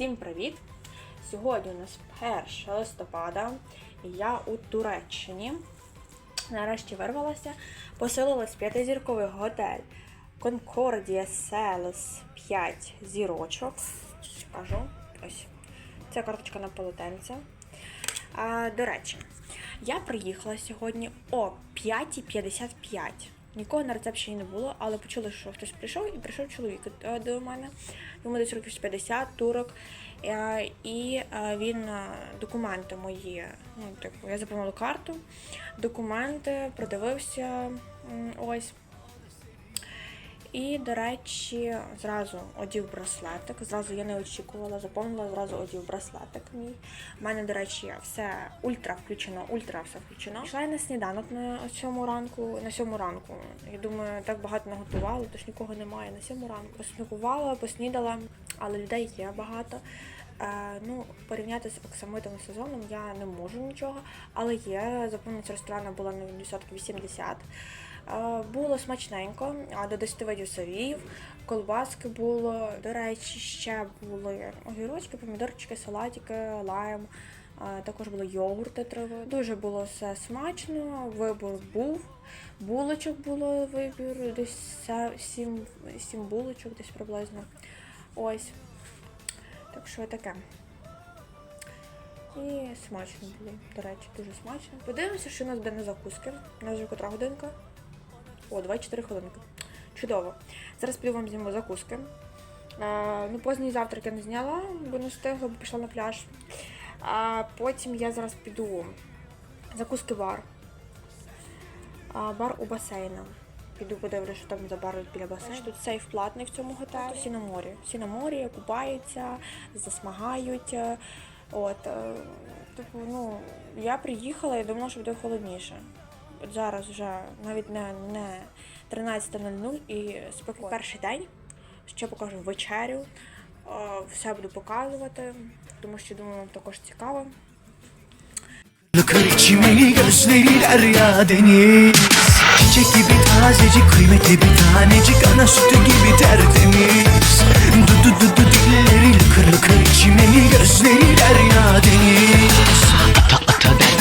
Всім привіт! Сьогодні у нас 1 листопада, я у Туреччині. Нарешті вирвалася, поселилась в п'ятизірковий готель Concordia Селес 5 зірочок. Кажу, ось. Це карточка на полотенце. До речі, я приїхала сьогодні о 5.55. Нікого на рецепції не було, але почули, що хтось прийшов, і прийшов чоловік е, до мене. Йому десь років з 50, турок. Е, І е, він документи мої, ну, типу, я заповнила карту, документи, продивився ось. І, до речі, зразу одів браслетик. Зразу я не очікувала, заповнила, зразу одів браслетик мій. У мене, до речі, все ультра включено, ультра все включено. Йшла я на сніданок на сьому ранку. На сьому ранку. Я думаю, так багато наготувала, тож нікого немає. На сьому ранку посмакувала, поснідала, але людей є багато. Е, ну, порівняти з оксамитовим сезоном я не можу нічого, але є. Заповненість ресторану була на відсотків 80. Було смачненько, а до 10 видів сирів, колбаски було, до речі, ще були огірочки, помідорчики, салатики, лайм. Також були йогурти три. види. Дуже було все смачно, вибор був. Булочок було вибір, десь сім, сім булочок, десь приблизно. Ось. Так що таке. І смачно було, до речі, дуже смачно. Подивимося, що у нас буде на закуски. У нас вже котра годинка. О, 24 хвилинки. Чудово. Зараз піду вам зніму закуски. Е, ну, поздній завтрак я не зняла, бо не встигла, бо пішла на пляж. А потім я зараз піду закуски бар. А, бар у басейна. Піду подивлюся, що там за бар біля басейну. Тут сейф платний в цьому готелі. Всі на морі. Всі на морі, купаються, засмагають. От, е, типу, ну, я приїхала і думала, що буде холодніше. От зараз вже навіть не, не 13.00 і спокійно. Перший день. Ще покажу вечерю. Е, Все буду показувати, тому що думаю, вам також цікаво. Bakır içimi gözleri derya deniz Çiçek gibi tazecik kıymetli bir tanecik Ana sütü gibi tertemiz Du du du du dilleri lıkır lıkır içimi gözleri derya deniz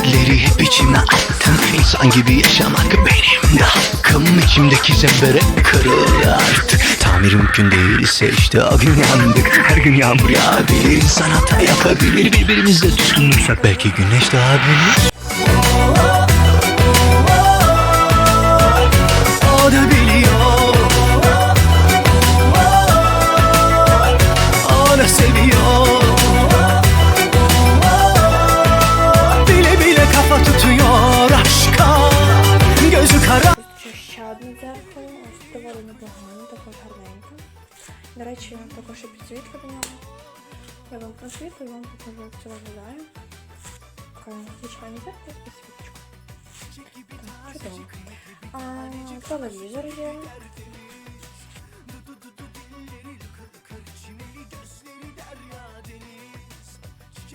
Dertleri hep içime attım. İnsan gibi yaşamak benim de hakkım. İçimdeki zembere kırıl artık. Tamir mümkün değilse işte o gün yandık. Her gün yağmur yağabilir insan hata yapabilir. Birbirimizle tutunursak belki güneş doğabilir доволі непогано, також гарненьке. До речі, також і підсвітка до нього. Я вам просвітлю і вам покажу, як це виглядає. Така звичайна дзеркало і. А, телевізор є.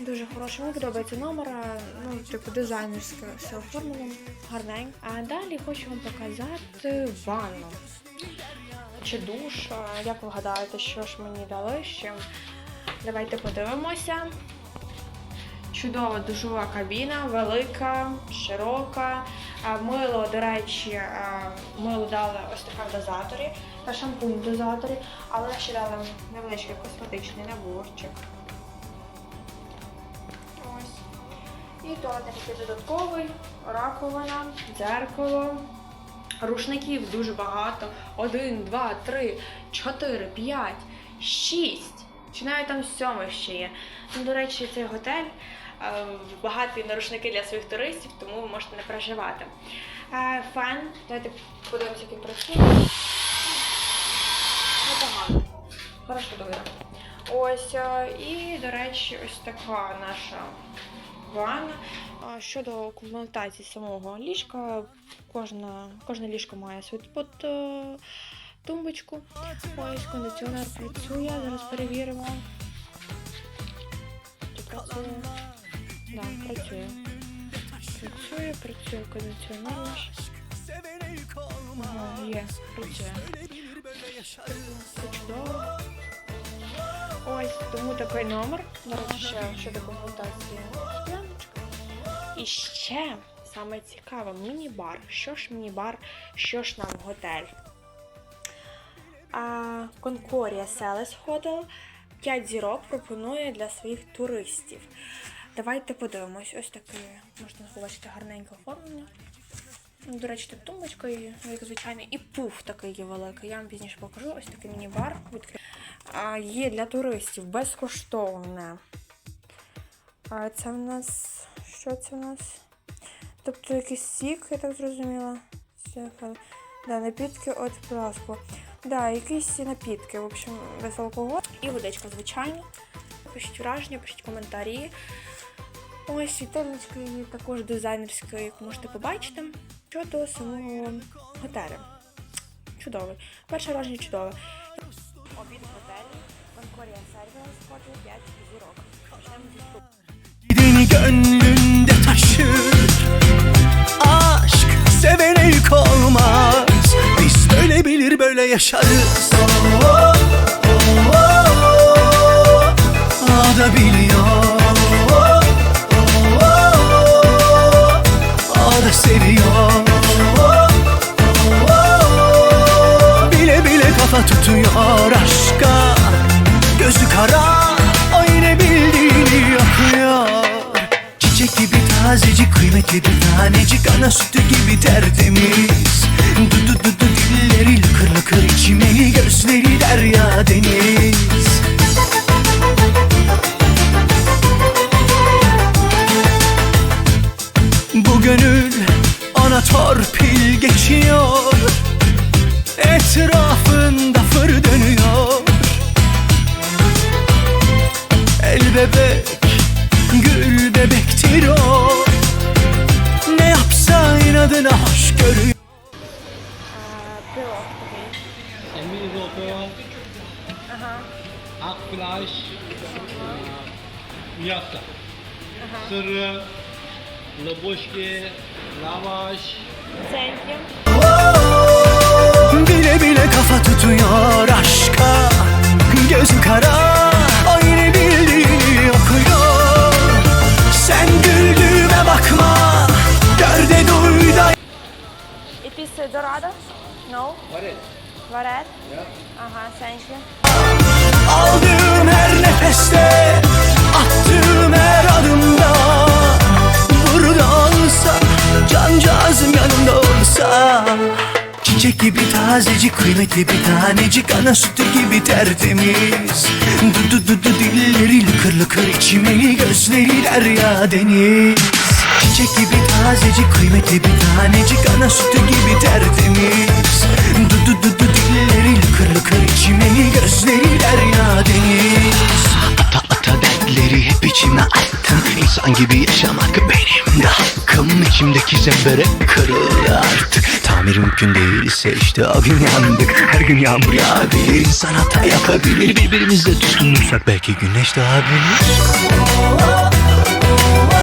Дуже хороший, мені подобається номер, ну, типу дизайнерське все оформлено, гарненько. А далі хочу вам показати ванну. Чи душ, як ви гадаєте, що ж мені дали ще? Давайте подивимося. Чудова душова кабіна, велика, широка. Мило, до речі, мило дали ось таке в дозаторі та шампунь в дозаторі, але ще дали невеличкий косметичний наборчик. І туалетний папір додатковий, раковина, дзеркало. Рушників дуже багато. Один, два, три, чотири, п'ять, шість. Чи навіть там сьомий ще є. Ну, до речі, цей готель е, багатий на рушники для своїх туристів, тому ви можете не переживати. Е, Фен. Давайте подивимося, як він працює. Непогано. Хорошо добре. Ось, е, і, до речі, ось така наша ванна. А Щодо комплектації самого ліжка, кожна, кожне ліжко має свою под, е, тумбочку. Ось кондиціонер працює, зараз перевіримо. Чи працює? Так, працює. Працює, працює кондиціонер. Є, працює. Це чудово. Ось тому такий номер. До речі, ще щодо консультації. І ще саме цікаве міні-бар. Що ж міні-бар, що ж нам готель? Конкорія Селес Hotel 5 зірок пропонує для своїх туристів. Давайте подивимось. Ось таке можна побачити гарненьке оформлення. Ну, До речі, тут тумбочка, ну, як звичайно, і пуф такий є великий. Я вам пізніше покажу. Ось такий міні-бар. Є для туристів безкоштовне. А це в нас. Що це в нас? Тобто якийсь сік, я так зрозуміла. Да, напітки від пласку. Да, якісь напітки, в общем, без алкоголю. І водичка, звичайно. Пишіть враження, пишіть коментарі. Ось світильнички також дизайнерські, як можете побачити. Щодо самого готелю. Чудовий. Перше враження чудове. Gideni gönlünde taşır. Aşk sevene yük olmaz. Biz böyle bilir böyle yaşarız. Oh, oh, oh, oh. O da Gözleri derya deniz Aha. Akflaş, miyasta, e, sırrı, lobuşki, lavaş. Thank you. Bile bile kafa tutuyor aşka Gözü kara aynı bildiğini okuyor Sen güldüğüme bakma Gör de duy da İpi sedur? No. What is? Varet. Varet? Aha, thank you. Aldığım her nefeste Attığım her adımda Burada olsa Cancağızım yanımda olsa Çiçek gibi tazecik kıymetli bir tanecik Ana sütü gibi tertemiz Du du du du dilleri lıkır lıkır içimeli Gözleri derya deniz Çiçek gibi tazecik kıymetli bir tanecik. Ana sütü gibi tertemiz. Du du du du dilleri lıkır lıkır içimeli Gözleri derya deniz. Ata ata dertleri hep içime attım. İnsan gibi yaşamak benim de hakkım. İçimdeki zembere kırıl artık. Tamir mümkün değilse işte o gün yandık. Her gün yağmur yağabilir insan hata yapabilir. Birbirimizle düşkün dursak belki güneş doğabilir